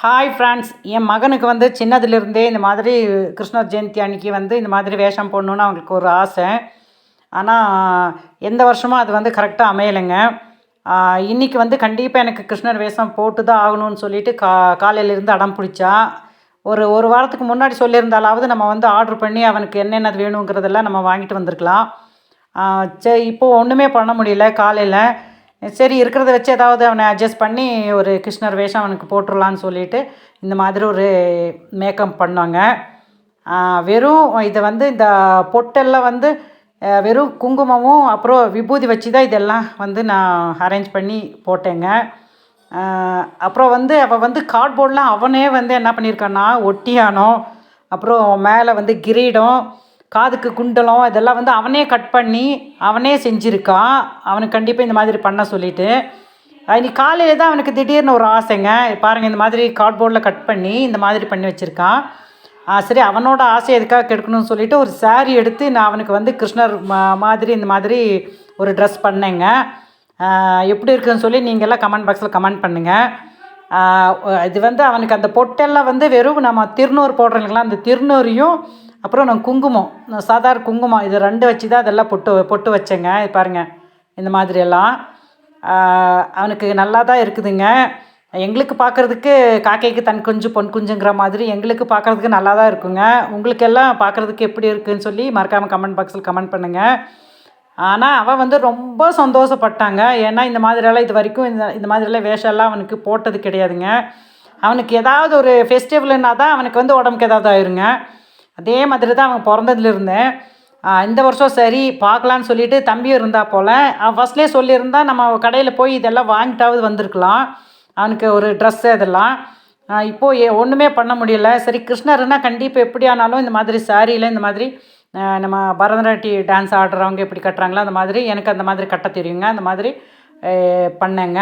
Hi friends என் மகனுக்கு வந்து சின்னதுலேருந்தே இந்த மாதிரி கிருஷ்ணர் ஜெயந்தி அன்னைக்கு வந்து இந்த மாதிரி வேஷம் போடணுன்னு அவங்களுக்கு ஒரு ஆசை. ஆனால் எந்த வருஷமும் அது வந்து கரெக்டாக அமையலைங்க. இன்றைக்கி வந்து கண்டிப்பாக எனக்கு கிருஷ்ணர் வேஷம் போட்டு தான் ஆகணும்னு சொல்லிட்டு கா காலையிலேருந்து அடம் பிடிச்சா ஒரு ஒரு வாரத்துக்கு முன்னாடி சொல்லியிருந்தாலாவது நம்ம வந்து ஆர்டர் பண்ணி அவனுக்கு என்னென்ன வேணுங்கிறதெல்லாம் நம்ம வாங்கிட்டு வந்திருக்கலாம். சரி இப்போது ஒன்றுமே பண்ண முடியல காலையில். சரி இருக்கிறத வச்சு ஏதாவது அவனை அட்ஜஸ்ட் பண்ணி ஒரு கிருஷ்ணர் வேஷம் அவனுக்கு போட்டுடலான்னு சொல்லிட்டு இந்த மாதிரி ஒரு மேக்கப் பண்ணாங்க. வெறும் இதை வந்து இந்த பொட்டெல்லாம் வந்து வெறும் குங்குமமும் அப்புறம் விபூதி வச்சு தான் இதெல்லாம் வந்து நான் அரேஞ்ச் பண்ணி போட்டேங்க. அப்புறம் வந்து அவள் வந்து கார்ட்போர்டெலாம் அவனே வந்து என்ன பண்ணியிருக்கான்னா ஒட்டியானோ அப்புறம் மேலே வந்து கிரீடம் காதுக்கு குண்டலம் இதெல்லாம் வந்து அவனே கட் பண்ணி அவனே செஞ்சுருக்கான் அவனுக்கு கண்டிப்பாக இந்த மாதிரி பண்ண சொல்லிவிட்டு இன்னைக்கு காலையில் தான் அவனுக்கு திடீர்னு ஒரு ஆசைங்க. பாருங்கள் இந்த மாதிரி கார்ட்போர்டில் கட் பண்ணி இந்த மாதிரி பண்ணி வச்சுருக்கான் சரி அவனோட ஆசை எதுக்காக கெடுக்கணும்னு சொல்லிவிட்டு ஒரு சாரீ எடுத்து நான் அவனுக்கு வந்து கிருஷ்ணர் மா மாதிரி இந்த மாதிரி ஒரு ட்ரெஸ் பண்ணேங்க. எப்படி இருக்குதுன்னு சொல்லி நீங்கள்லாம் கமெண்ட் பாக்ஸில் கமெண்ட் பண்ணுங்கள் இது வந்து அவனுக்கு அந்த பொட்டெல்லாம் வந்து வெறும் நம்ம திருநூறு போடுறோம் இல்லைங்களா? அந்த திருநூறையும் அப்புறம் நான் குங்குமம் சாதாரண குங்குமம் இது ரெண்டு வச்சு தான் அதெல்லாம் பொட்டு பொட்டு வச்சேங்க. பாருங்கள் இந்த மாதிரியெல்லாம் அவனுக்கு நல்லா தான் இருக்குதுங்க. எங்களுக்கு பார்க்குறதுக்கு காக்கைக்கு தன் குஞ்சு பொன் குஞ்சுங்கிற மாதிரி எங்களுக்கு பார்க்குறதுக்கு நல்லா தான் இருக்குங்க. உங்களுக்கெல்லாம் பார்க்குறதுக்கு எப்படி இருக்குதுன்னு சொல்லி மறக்காமல் கமெண்ட் பாக்ஸில் கமெண்ட் பண்ணுங்கள் ஆனால் அவன் வந்து ரொம்ப சந்தோஷப்பட்டாங்க. ஏன்னா இந்த மாதிரியெல்லாம் இது வரைக்கும் இந்த இந்த மாதிரியெல்லாம் வேஷம்லாம் அவனுக்கு போட்டது கிடையாதுங்க. அவனுக்கு ஏதாவது ஒரு ஃபெஸ்டிவல்னா தான் அவனுக்கு வந்து உடம்புக்கு ஏதாவது ஆயிருங்க. அதே மாதிரி தான் அவன் பிறந்ததுலேருந்தேன் இந்த வருஷம் சரி பார்க்கலான்னு சொல்லிட்டு தம்பியும் இருந்தா போல். அவன் ஃபஸ்ட்லேயே சொல்லியிருந்தா நம்ம கடையில் போய் இதெல்லாம் வாங்கிட்டாவது வந்திருக்கலாம். அவனுக்கு ஒரு ட்ரெஸ்ஸு இதெல்லாம் இப்போது ஏ ஒன்றுமே பண்ண முடியல. சரி கிருஷ்ணர்னா கண்டிப்பாக எப்படி ஆனாலும் இந்த மாதிரி சாரியில் இந்த மாதிரி நம்ம பரதநாட்டிய டான்ஸ் ஆடுறவங்க எப்படி கட்டுறாங்களோ அந்த மாதிரி எனக்கு அந்த மாதிரி கட்ட தெரியுங்க. அந்த மாதிரி பண்ணேங்க.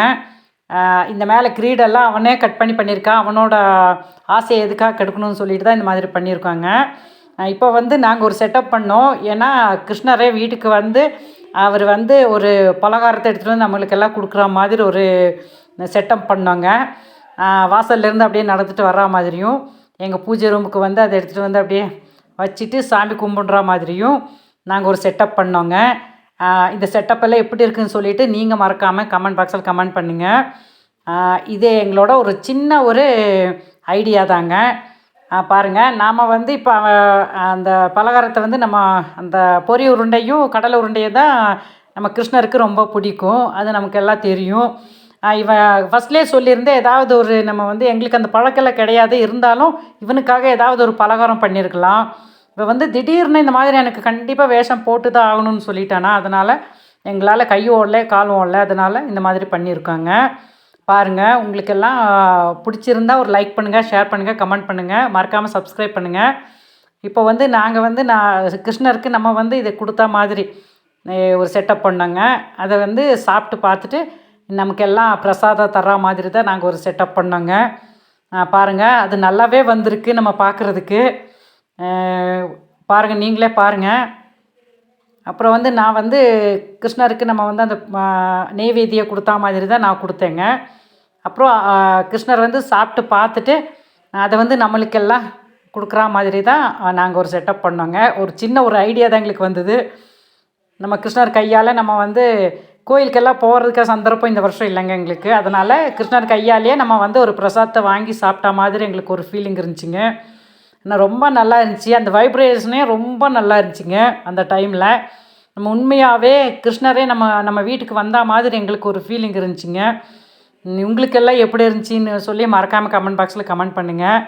இந்த மேலே கிரீடெல்லாம் அவனே கட் பண்ணி பண்ணியிருக்கான் அவனோட ஆசையை எதுக்காக கெடுக்கணும்னு சொல்லிட்டு தான் இந்த மாதிரி பண்ணியிருக்காங்க. இப்போ வந்து நாங்கள் ஒரு செட்டப் பண்ணோம். ஏன்னா கிருஷ்ணரே வீட்டுக்கு வந்து அவர் வந்து ஒரு பலகாரத்தை எடுத்துகிட்டு வந்து நம்மளுக்கெல்லாம் கொடுக்குற மாதிரி ஒரு செட்டப் பண்ணோங்க. வாசல்லேருந்து அப்படியே நடந்துட்டு வர்ற மாதிரியும் எங்கள் பூஜை ரூமுக்கு வந்து அதை எடுத்துகிட்டு வந்து அப்படியே வச்சுட்டு சாமி கும்பிட்ற மாதிரியும் நாங்கள் ஒரு செட்டப் பண்ணோங்க. இந்த செட்டப்பெல்லாம் எப்படி இருக்குதுன்னு சொல்லிவிட்டு நீங்கள் மறக்காமல் கமெண்ட் பாக்ஸில் கமெண்ட் பண்ணுங்கள் இது எங்களோட ஒரு சின்ன ஒரு ஐடியா தாங்க. பாருங்கள் நாம் வந்து இப்போ அந்த பலகாரத்தை வந்து நம்ம அந்த பொரி உருண்டையும் கடலை உருண்டையும் தான் நம்ம கிருஷ்ணருக்கு ரொம்ப பிடிக்கும். அது நமக்கு எல்லாம் தெரியும். இவன் ஃபஸ்ட்லேயே சொல்லியிருந்தேன் ஏதாவது ஒரு நம்ம வந்து எங்களுக்கு அந்த பழக்கெல்லாம் கிடையாது. இருந்தாலும் இவனுக்காக ஏதாவது ஒரு பலகாரம் பண்ணியிருக்கலாம். இப்போ வந்து திடீர்னு இந்த மாதிரி எனக்கு கண்டிப்பாக வேஷம் போட்டு தான் ஆகணும்னு சொல்லிட்டானா அதனால் எங்களால் கையும் ஓடல காலும் ஓடல அதனால் இந்த மாதிரி பண்ணியிருக்காங்க. பாருங்கள் உங்களுக்கெல்லாம் பிடிச்சிருந்தா ஒரு லைக் பண்ணுங்கள் ஷேர் பண்ணுங்கள் கமெண்ட் பண்ணுங்கள் மறக்காமல் சப்ஸ்கிரைப் பண்ணுங்கள் இப்போ வந்து நாங்கள் வந்து நான் கிருஷ்ணருக்கு நம்ம வந்து இதை கொடுத்தா மாதிரி ஒரு செட்டப் பண்ணோங்க. அதை வந்து சாப்பிட்டு பார்த்துட்டு நமக்கெல்லாம் பிரசாதம் தர்ற மாதிரி தான் நாங்கள் ஒரு செட்டப் பண்ணோங்க. பாருங்கள் அது நல்லாவே வந்திருக்கு நம்ம பார்க்குறதுக்கு பாருங்கள் நீங்களே பாருங்கள் அப்புறம் வந்து நான் வந்து கிருஷ்ணருக்கு நம்ம வந்து அந்த நெய்வேதியை கொடுத்தா மாதிரி தான் நான் கொடுத்தேங்க. அப்புறம் கிருஷ்ணர் வந்து சாப்பிட்டு பார்த்துட்டு அதை வந்து நம்மளுக்கெல்லாம் கொடுக்குற மாதிரி தான் நாங்கள் ஒரு செட்டப் பண்ணோங்க. ஒரு சின்ன ஒரு ஐடியா தான் எங்களுக்கு வந்தது. நம்ம கிருஷ்ணர் கையால் நம்ம வந்து கோயிலுக்கெல்லாம் போகிறதுக்கு சந்தர்ப்பம் இந்த வருஷம் இல்லைங்க எங்களுக்கு. அதனால் கிருஷ்ணர் கையாலேயே நம்ம வந்து ஒரு பிரசாதத்தை வாங்கி சாப்பிட்டா மாதிரி எங்களுக்கு ஒரு ஃபீலிங் இருந்துச்சுங்க. ஆனால் ரொம்ப நல்லா இருந்துச்சு. அந்த வைப்ரேஷனே ரொம்ப நல்லா இருந்துச்சுங்க அந்த டைமில் நம்ம உண்மையாகவே கிருஷ்ணரே நம்ம நம்ம வீட்டுக்கு வந்தால் மாதிரி எங்களுக்கு ஒரு ஃபீலிங் இருந்துச்சுங்க. உங்களுக்கெல்லாம் எப்படி இருந்துச்சின்னு சொல்லி மறக்காமல் கமெண்ட் பாக்ஸில் கமெண்ட் பண்ணுங்கள்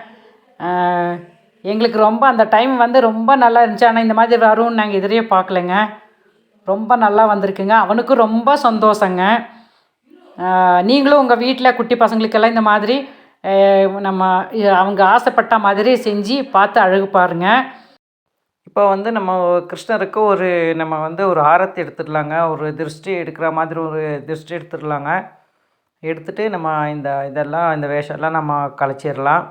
எங்களுக்கு ரொம்ப அந்த டைம் வந்து ரொம்ப நல்லா இருந்துச்சு. ஆனால் இந்த மாதிரி வரும்னு நாங்கள் எதிரே பார்க்கலங்க. ரொம்ப நல்லா வந்திருக்குங்க. அவனுக்கும் ரொம்ப சந்தோஷங்க. நீங்களும் உங்கள் வீட்டில் குட்டி பசங்களுக்கெல்லாம் இந்த மாதிரி நம்ம அவங்க ஆசைப்பட்ட மாதிரி செஞ்சு பார்த்து அழகு பாருங்கள் இப்போ வந்து நம்ம கிருஷ்ணருக்கு ஒரு நம்ம வந்து ஒரு ஆரத்தி எடுத்துடலாங்க. ஒரு திருஷ்டி எடுக்கிற மாதிரி ஒரு திருஷ்டி எடுத்துடலாங்க. எடுத்துகிட்டு நம்ம இந்த இதெல்லாம் இந்த வேஷம்லாம் நம்ம கலைச்சிடலாம்.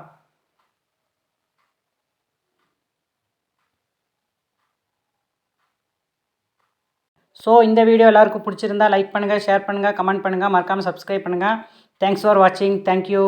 ஸோ இந்த வீடியோ எல்லாருக்கும் பிடிச்சிருந்தா லைக் பண்ணுங்கள் ஷேர் பண்ணுங்கள் கமெண்ட் பண்ணுங்கள் மறக்காமல் சப்ஸ்கிரைப் பண்ணுங்கள் தேங்க்ஸ் ஃபார் வாட்சிங் தேங்க்யூ